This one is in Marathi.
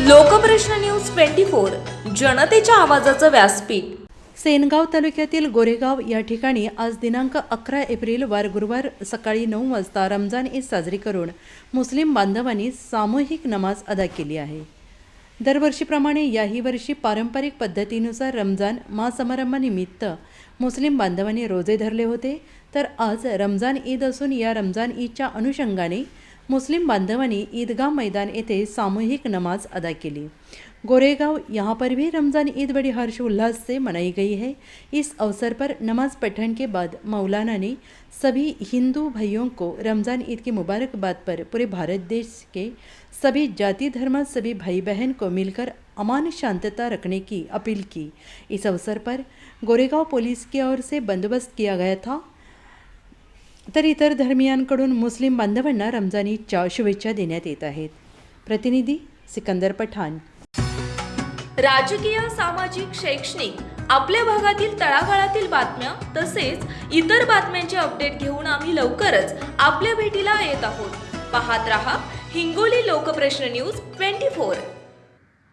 लोकप्रश्न न्यूज ट्वेंटी फोर जनतेच्या आवाजाचं व्यासपीठ. सेनगाव तालुक्यातील गोरेगाव या ठिकाणी आज दिनांक अकरा एप्रिल वार गुरुवार सकाळी नऊ वाजता रमजान ईद साजरी करून मुस्लिम बांधवांनी सामूहिक नमाज अदा केली आहे. दरवर्षीप्रमाणे याही वर्षी पारंपरिक पद्धतीनुसार रमजान महासमारंभानिमित्त मुस्लिम बांधवांनी रोजे धरले होते. तर आज रमजान ईद असून या रमजान ईदच्या अनुषंगाने मुस्लिम बांधवांनी ईदगाह मैदान येथे सामूहिक नमाज़ अदा केली. गोरेगांव, यहाँ पर भी रमज़ान ईद बड़ी हर्ष उल्लास से मनाई गई है. इस अवसर पर नमाज़ पठन के बाद मौलाना ने सभी हिंदू भाइयों को रमज़ान ईद की मुबारकबाद पर पूरे भारत देश के सभी जाति धर्म, सभी भाई बहन को मिलकर अमान शांतता रखने की अपील की. इस अवसर पर गोरेगांव पुलिस की ओर से बंदोबस्त किया गया था। तर इतर धर्मियांकडून मुस्लिम बांधवांना रमजानीच्या शुभेच्छा देण्यात येत आहेत. प्रतिनिधी सिकंदर पठाण. राजकीय सामाजिक शैक्षणिक आपल्या भागातील तळागाळातील बातम्या तसेच इतर बातम्यांचे अपडेट घेऊन आम्ही लवकरच आपल्या भेटीला येत आहोत. पाहत रहा Hingoli Lokprashna news twenty four.